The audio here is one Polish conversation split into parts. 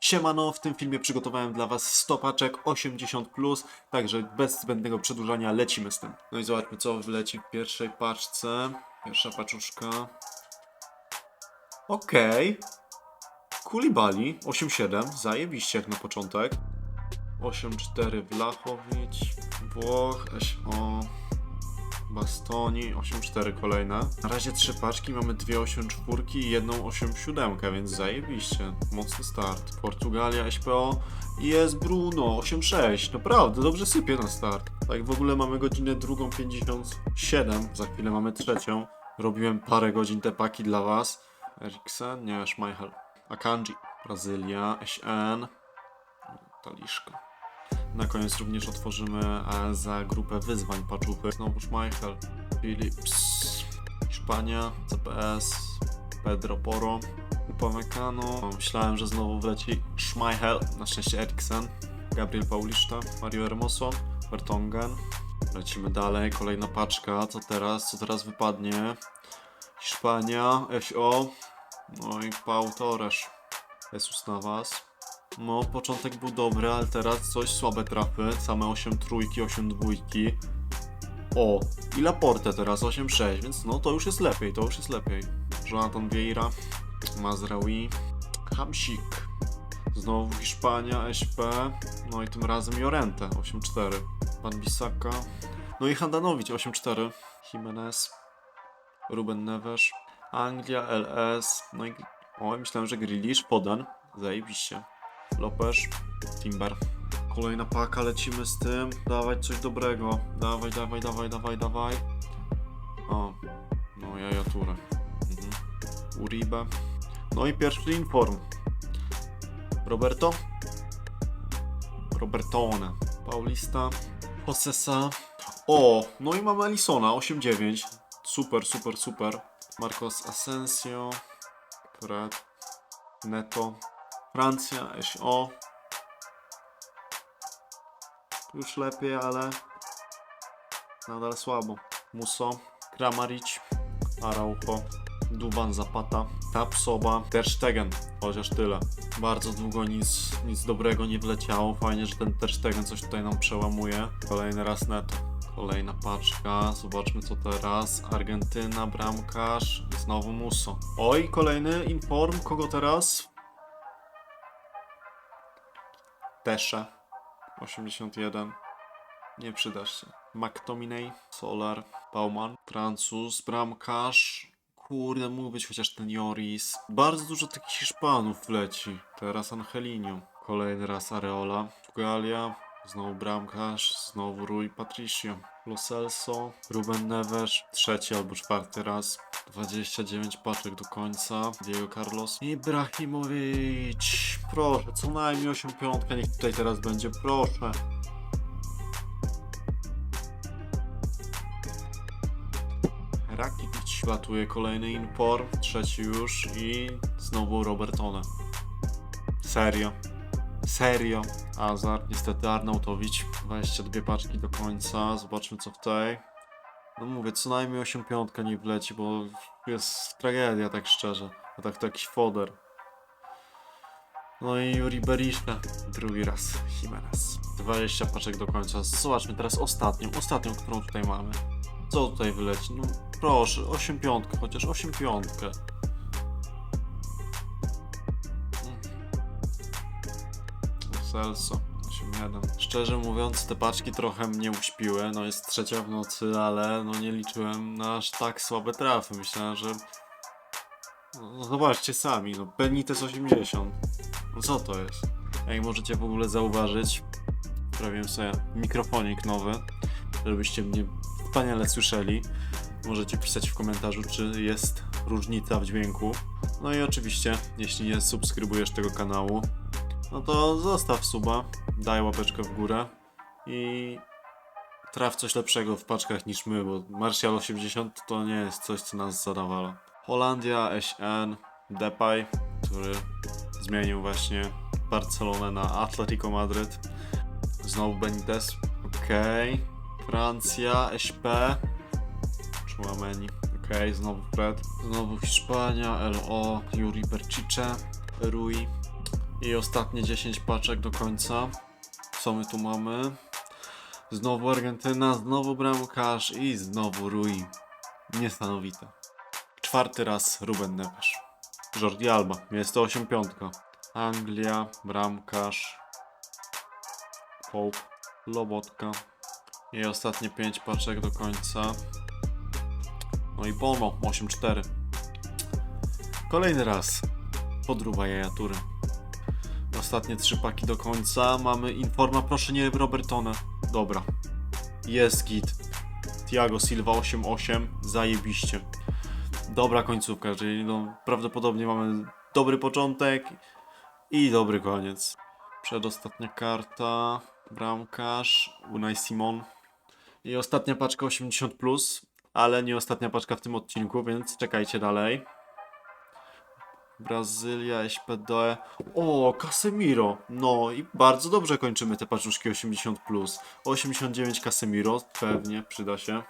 Siemano, w tym filmie przygotowałem dla Was 100 paczek 80+, plus, także bez zbędnego przedłużania lecimy z tym. No i zobaczmy co wyleci w pierwszej paczce. Pierwsza paczuszka. Okej. Kulibali 8-7, zajebiście jak na początek. 8-4 Wlachowicz, Włoch, SO, Bastoni, 8-4 kolejne. Na razie trzy paczki, mamy dwie 8-4 i jedną 8-7, więc zajebiście. Mocny start. Portugalia, SPO i jest Bruno, 8-6. Naprawdę, dobrze sypie na start. Tak w ogóle mamy godzinę drugą 57, za chwilę mamy trzecią. Robiłem parę godzin te paki dla was. Eriksen, nie, Schmeichel. Akanji, Brazylia, SN, Taliszka. Na koniec również otworzymy e, za grupę wyzwań paczuchy. Znowu Schmeichel, Philips, Hiszpania, CPS, Pedro Poro, Upamecano. Myślałem, że znowu wleci Schmeichel, na szczęście Eriksen, Gabriel Paulista, Mario Hermoso, Vertonghen. Lecimy dalej, kolejna paczka. Co teraz? Co teraz wypadnie? Hiszpania, SO, no i Pau Torres. Jesus na was. No, początek był dobry, ale teraz coś słabe trafy. Same 8 trójki, 8 dwójki. O, i Laporte teraz 8-6, więc no to już jest lepiej, to już jest lepiej. Jonathan Vieira, Mazraoui, Hamsik. Znowu Hiszpania, SP, no i tym razem Jorente 8-4. Van Bissaka, no i Handanowicz 8-4. Jimenez, Ruben Neves, Anglia, LS, no i o, myślałem, że Grealish, Poden, zajebiście. Lopez, Timber. Kolejna paka, lecimy z tym. Dawać coś dobrego. Dawaj, dawaj, dawaj, dawaj, dawaj. O, no jaja turę. Mhm. Uribe. No i pierwszy inform. Roberto. Robertone. Paulista. Posesa. O, no i mamy Alisona, 8-9. Super, super, super. Marcos Asensio. Fred. Neto. Francja, SO. Już lepiej, ale nadal słabo. Muso, Kramaric, Araujo, Duban Zapata, Tapsoba, Ter Stegen, chociaż tyle. Bardzo długo nic, nic dobrego nie wleciało. Fajnie, że ten Ter Stegen coś tutaj nam przełamuje. Kolejny raz neto. Kolejna paczka, zobaczmy co teraz. Argentyna, bramkarz, znowu Muso. Oj, kolejny inform, kogo teraz? Tesze 81 nie przydasz się. McTominay, Solar, Bauman, Francuz, bramkarz. Kurde mógł być chociaż ten Joris. Bardzo dużo takich Hiszpanów leci teraz Angelino kolejny raz Areola. Portugalia znowu bramkarz znowu Rui Patricio Lo Celso, Ruben Neves trzeci albo czwarty raz 29 paczek do końca. Diego Carlos. Ibrahimowicz. Proszę, co najmniej 8 piątka niech tutaj teraz będzie, proszę. Rakitic latuje kolejny impor, trzeci już i znowu Robertone. Serio. Serio. Azar, niestety Arnautowicz. 22 paczki do końca, zobaczmy co w tej. No mówię, co najmniej 8 piątka nie wleci, bo jest tragedia, tak szczerze. A tak to jakiś foder. No i Yuri Berisha, drugi raz, Jimenez. 20 paczek do końca. Zobaczmy teraz ostatnią, ostatnią, którą tutaj mamy. Co tutaj wyleci? No proszę, 8 piątkę, chociaż 8 piątkę. Celso. 8-1. Szczerze mówiąc, te paczki trochę mnie uśpiły. No jest trzecia w nocy, ale no nie liczyłem na aż tak słabe trafy. Myślałem, że. No zobaczcie sami, no Benitez 80. No co to jest? Jak możecie w ogóle zauważyć, sprawiłem sobie mikrofonik nowy, żebyście mnie wspaniale słyszeli. Możecie pisać w komentarzu, czy jest różnica w dźwięku. No i oczywiście, jeśli nie subskrybujesz tego kanału, no to zostaw suba, daj łapeczkę w górę i traf coś lepszego w paczkach niż my, bo Martial 80 to nie jest coś, co nas zadawala. Holandia, SN, Depay, który zmienił właśnie Barcelonę na Atletico Madryt. Znowu Benitez, okej. Francja, SP, Chouameni, okej, znowu Fred. Znowu Hiszpania, LO, Yuri Bercice, Rui, I ostatnie 10 paczek do końca. Co my tu mamy? Znowu Argentyna, znowu bramkarz i znowu Rui. Niesamowite. Czwarty raz Ruben Neves. Jordi Alba, jest to 8 piątka. Anglia, bramkarz. Pope, Lobotka. I ostatnie 5 paczek do końca. No i Bono, 8-4. Kolejny raz. Podruba jajatury. Ostatnie trzy paki do końca. Mamy informa, proszę nie Robertone. Dobra. Jest git. Thiago Silva 8-8. Zajebiście. Dobra końcówka, czyli no, prawdopodobnie mamy dobry początek i dobry koniec. Przedostatnia karta. Bramkarz. Unai Simon. I ostatnia paczka 80, ale nie ostatnia paczka w tym odcinku, więc czekajcie dalej. Brazylia, SPD. O, Casemiro. No i bardzo dobrze kończymy te paczuszki 80. 89 Casemiro, pewnie przyda się.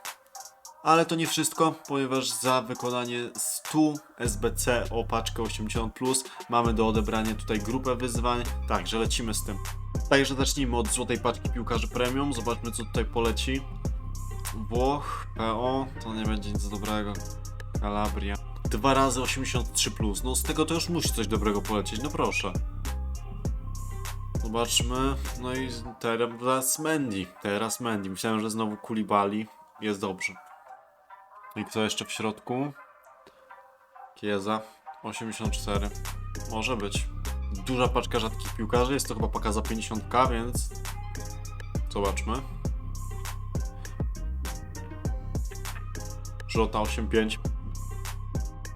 Ale to nie wszystko, ponieważ za wykonanie 100 SBC o paczkę 80 mamy do odebrania tutaj grupę wyzwań. Także lecimy z tym. Także zacznijmy od złotej paczki piłkarzy premium. Zobaczmy co tutaj poleci. Włoch, PO, to nie będzie nic dobrego. Calabria. Dwa razy 83 No z tego to już musi coś dobrego polecieć, no proszę. Zobaczmy. No i teraz Mendy. Teraz Mendy. Myślałem, że znowu Kulibali. Jest dobrze. I kto jeszcze w środku? Kieza. 84. Może być. Duża paczka rzadkich piłkarzy. Jest to chyba paka za 50k, więc zobaczmy. Żota 8-5.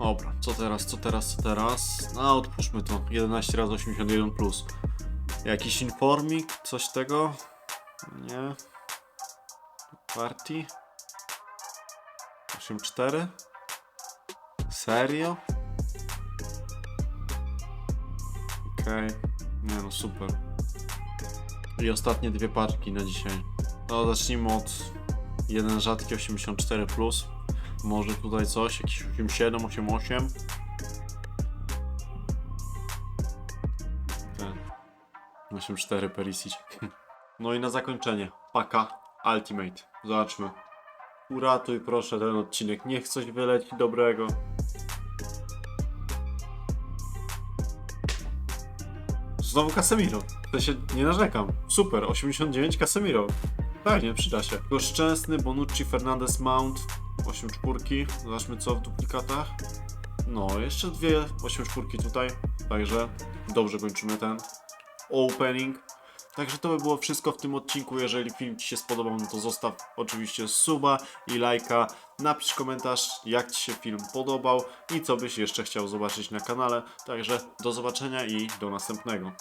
Dobra, co teraz, co teraz, co teraz? No, odpuszczmy to. 11 razy 81 plus. Jakiś informik? Coś tego? Nie. Party? 8-4? Serio? Okej. Nie no, super. I ostatnie dwie paczki na dzisiaj. No, zacznijmy od jeden rzadki 84 plus. Może tutaj coś, jakiś 87, 88. Ten. 84 Perisic. No i na zakończenie, paka Ultimate. Zobaczmy. Uratuj proszę ten odcinek, niech coś wyleci dobrego. Znowu Casemiro. To się nie narzekam. Super, 89 Casemiro. Pewnie, przyda się. Tylko Szczęsny, Bonucci, Fernandez, Mount. 8 czwórki. Zobaczmy co w duplikatach. No, jeszcze dwie 8 czwórki tutaj. Także dobrze kończymy ten opening. Także to by było wszystko w tym odcinku. Jeżeli film Ci się spodobał, no to zostaw oczywiście suba i lajka. Napisz komentarz, jak Ci się film podobał i co byś jeszcze chciał zobaczyć na kanale. Także do zobaczenia i do następnego.